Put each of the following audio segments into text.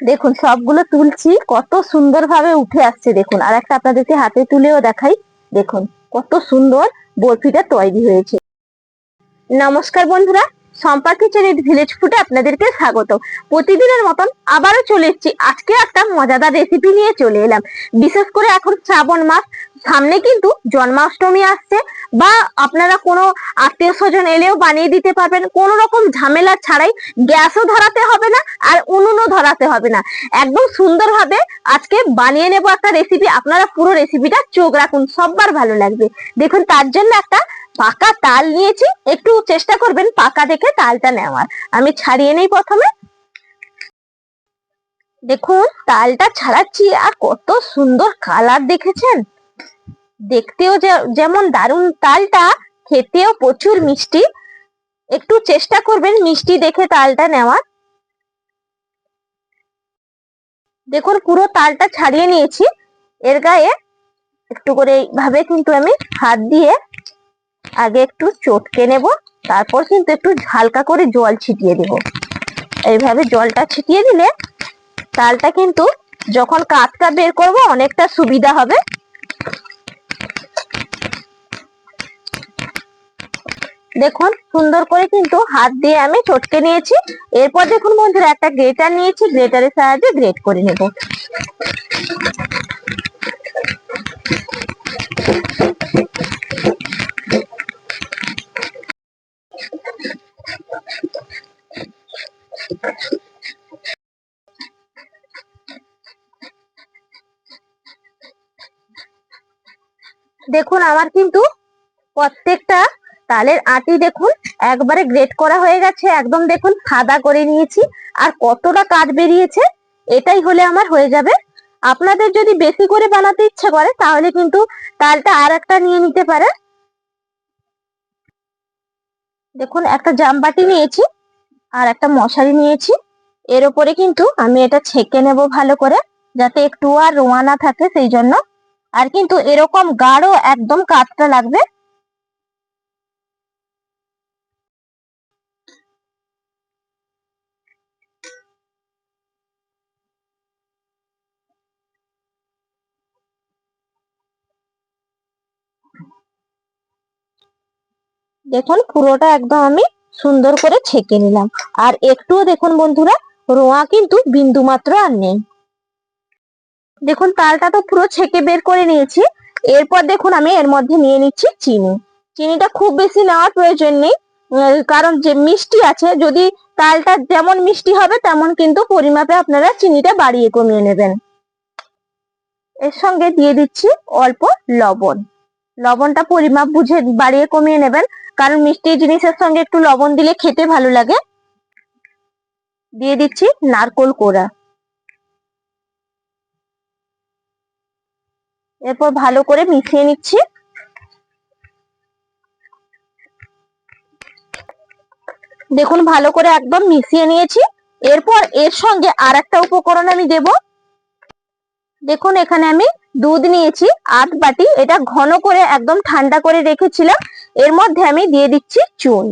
দেখুন, সবগুলো তুলছি, কত সুন্দর ভাবে উঠে আসছে, দেখুন। আর একটা আপনাদেরকে হাতে তুলেও দেখাই। দেখুন, কত সুন্দর বরফিটা তৈরি হয়েছে। নমস্কার বন্ধুরা, সম্পা কিচেনের ভিলেজ ফুটে আপনাদেরকে স্বাগত। প্রতিদিনের মতন আবারও চলে এসেছি। আজকে একটা মজাদার রেসিপি নিয়ে চলে এলাম। বিশেষ করে এখন শ্রাবণ মাস সামনে কিন্তু জন্মাষ্টমী আসছে বা আপনারা কোনো আত্মীয় স্বজন এলেও বানিয়ে দিতে পারবেন। কোনো রকম ঝামেলা ছাড়াই গ্যাসও ধরাতে হবে না আর উনুনও ধরাতে হবে না। একদম সুন্দরভাবে আজকে বানিয়ে নেব একটা রেসিপি আপনারা পুরো রেসিপিটা চোখ রাখুন, সববার ভালো লাগবে। দেখুন, তার জন্য একটা পাকা তাল নিয়েছি। একটু চেষ্টা করবেন পাকা দেখে তালটা নেওয়ার। আমি ছাড়িয়ে নেই প্রথমে। দেখুন, তালটা ছাড়াচ্ছি। আর কত সুন্দর কালার দেখেছেন? দেখতেও যেমন দারুণ তালটা, খেতেও প্রচুর মিষ্টি। একটু চেষ্টা করবেন মিষ্টি দেখে তালটা নেওয়ার। দেখুন, পুরো তালটা ছাড়িয়ে নিয়েছি। এর গায়ে একটু করে এইভাবে কিন্তু আমি হাত দিয়ে আগে একটু চটকে নেব। তারপর কিন্তু একটু হালকা করে জল ছিটিয়ে দেব। এইভাবে জলটা ছিটিয়ে দিলে তালটা কিন্তু যখন কাঠটা বের করব, অনেকটা সুবিধা হবে। দেখুন, সুন্দর করে কিন্তু হাত দিয়ে আমি চটকে নিয়েছি। এরপর দেখুন বন্ধুরা, একটা গ্রেটার নিয়েছি, গ্রেটারের সাহায্যে গ্রেট করে নেব। দেখুন, আমার কিন্তু প্রত্যেকটা তালের আটি দেখুন, একবারে গ্রেট করা হয়ে গেছে, একদম দেখুন সাদা করে নিয়েছি। আর কতটা কাঠ বেরিয়েছে, এটাই হলে আমার হয়ে যাবে। আপনাদের যদি বেশি করে বানাতে ইচ্ছে করে, তাহলে কিন্তু তালটা আর একটা নিয়ে নিতে পারে। দেখুন, একটা জামবাটি নিয়েছি, আর একটা মশারি নিয়েছি। এর উপরে কিন্তু আমি এটা ছেঁকে নেব ভালো করে, যাতে একটু আর রোয়া না থাকে সেই জন্য। আর কিন্তু এরকম গাঢ় একদম কাঠটা লাগবে দেখুন, পুরোটা একদম আমি সুন্দর করে ছেঁকে নিলাম। আর একটুও দেখুন বন্ধুরা, রোয়া কিন্তু বিন্দু মাত্র আর নেই। দেখুন, তালটা তো পুরো ছেঁকে বের করে নিয়েছি। এরপর দেখুন, আমি এর মধ্যে নিয়ে নিচ্ছি চিনি। চিনিটা খুব বেশি নেওয়ার প্রয়োজন নেই কারণ যে মিষ্টি আছে, যদি তালটা যেমন মিষ্টি হবে, তেমন কিন্তু পরিমাপে আপনারা চিনিটা বাড়িয়ে কমিয়ে নেবেন। এর সঙ্গে দিয়ে দিচ্ছি অল্প লবণ। লবণটা পরিমাপ বুঝে বাড়িয়ে কমিয়ে নেবেন। কারণ মিষ্টি জিনিসের সঙ্গে একটু লবণ দিলে খেতে ভালো লাগে। দিয়ে দিচ্ছি নারকোল কোড়া। এরপর ভালো করে মিশিয়ে নিচ্ছি। দেখুন, ভালো করে একদম মিশিয়ে নিয়েছি। এরপর এর সঙ্গে আর একটা উপকরণ আমি দেব। দেখুন, এখানে আমি দুধ নিয়েছি, আট বাটি। এটা ঘন করে একদম ঠান্ডা করে রেখেছিলাম। এর মধ্যে আমি দিয়ে দিচ্ছি চুন।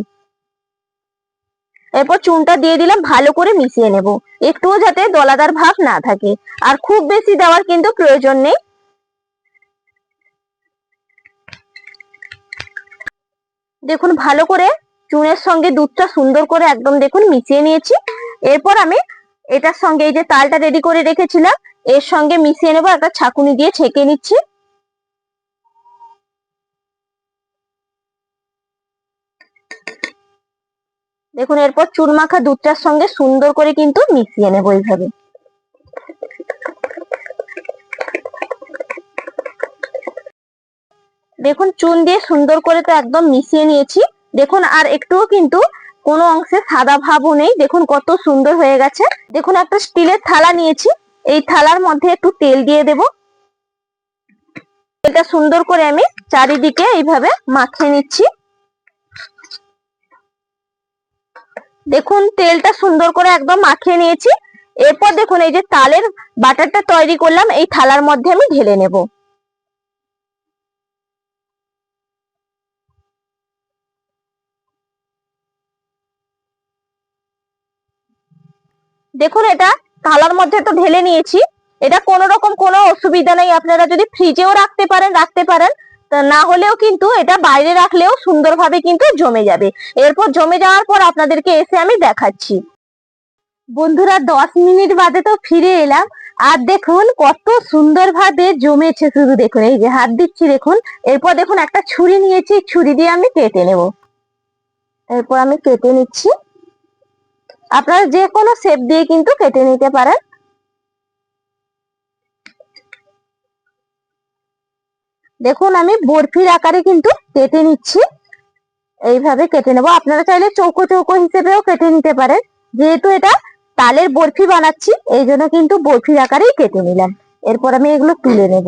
এরপর চুনটা দিয়ে দিলাম, ভালো করে মিশিয়ে নেব। একটুও যাতে দলাদার ভাব না থাকে। আর খুব বেশি দেওয়ার কিন্তু প্রয়োজন নেই। দেখুন, ভালো করে চুনের সঙ্গে দুধটা সুন্দর করে একদম দেখুন মিশিয়ে নিয়েছি। এরপর আমি এটার সঙ্গে এই যে তালটা রেডি করে রেখেছিলাম এর সঙ্গে মিশিয়ে নেব, একটা ছাকুনি দিয়ে ছেঁকে নিচ্ছি। দেখুন, এরপর চুন মাখা দুধটার সঙ্গে সুন্দর করে কিন্তু মিশিয়ে নেব এইভাবে। দেখুন, চুন দিয়ে সুন্দর করে তো একদম মিশিয়ে নিয়েছি। দেখুন, আর একটুও কিন্তু কোনো অংশে সাদা ভাবও নেই। দেখুন, কত সুন্দর হয়ে গেছে। দেখুন, একটা স্টিলের থালা নিয়েছি। এই থালার মধ্যে একটু তেল দিয়ে দেব। তেলটা সুন্দর করে আমি চারিদিকে এইভাবে মাখিয়ে নিচ্ছি। দেখুন, তেলটা সুন্দর করে একদম মাখিয়ে নিয়েছি। এরপর দেখুন, এই যে তালের বাটারটা তৈরি করলাম, এই থালার মধ্যে আমি ঢেলে নেব। দেখুন, এটা থালার মধ্যে তো ঢেলে নিয়েছি। এটা কোনো রকম কোনো অসুবিধা নেই। আপনারা যদি ফ্রিজেও রাখতে পারেন রাখতে পারেন। না হলেও কিন্তু এটা বাইরে রাখলেও সুন্দরভাবে কিন্তু জমে যাবে। এরপর জমে যাওয়ার পর আপনাদেরকে এসে আমি দেখাচ্ছি। বন্ধুরা, দশ মিনিট বাদে তো ফিরে এলাম। আর দেখুন, কত সুন্দরভাবে জমেছে শুধু দেখুন। এই যে হাত দিচ্ছি দেখুন। এরপর দেখুন একটা ছুরি নিয়েছি। ছুরি দিয়ে আমি কেটে নেব। এরপর আমি কেটে নিচ্ছি। আপনারা যে কোনো শেপ দিয়ে কিন্তু কেটে নিতে পারেন। দেখুন, আমি বরফির আকারে কিন্তু কেটে নিচ্ছি। এইভাবে কেটে নেব। আপনারা চাইলে চৌকো চৌকো হিসেবেও কেটে নিতে পারেন। যেহেতু এটা তালের বরফি বানাচ্ছি, এই জন্য কিন্তু বরফির আকারেই কেটে নিলাম। এরপর আমি এগুলো তুলে নেব।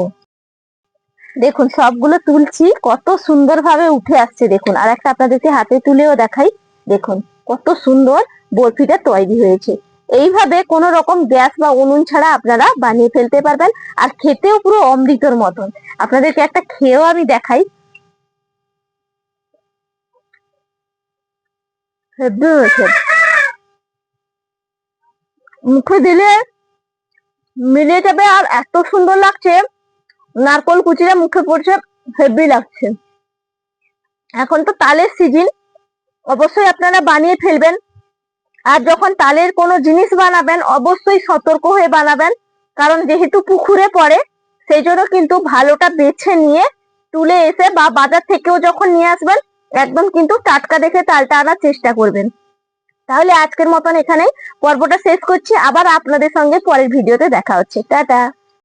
দেখুন, সবগুলো তুলছি। কত সুন্দরভাবে উঠে আসছে, দেখুন। আর একটা আপনাদেরকে হাতে তুলেও দেখাই। দেখুন, কত সুন্দর। বরফিটা তৈরি হয়েছে। এইভাবে কোনো রকম গ্যাস বা উনুন ছাড়া আপনারা বানিয়ে ফেলতে পারবেন আর খেতেও পুরো অমৃতর মতন। আপনাদেরকে একটা খেয়েও আমি দেখাই। মুখে দিলে মিলে যাবে আর এত সুন্দর লাগছে। নারকল কুচিরা মুখে পড়ছে, হেভি লাগছে। এখন তো তালের সিজন অবশ্যই আপনারা বানিয়ে ফেলবেন। আর যখন তালের কোনো জিনিস বানাবেন, অবশ্যই সতর্ক হয়ে বানাবেন। কারণ যেহেতু পুকুরে পড়ে, সেই জন্য কিন্তু ভালোটা বেছে নিয়ে তুলে এসে বা বাজার থেকেও যখন নিয়ে আসবেন, একদম কিন্তু টাটকা দেখে তালটা আনার চেষ্টা করবেন। তাহলে আজকের মতন এখানেই। পর্বটা শেষ করছি। আবার আপনাদের সঙ্গে পরের ভিডিওতে দেখা হচ্ছে। টাটা!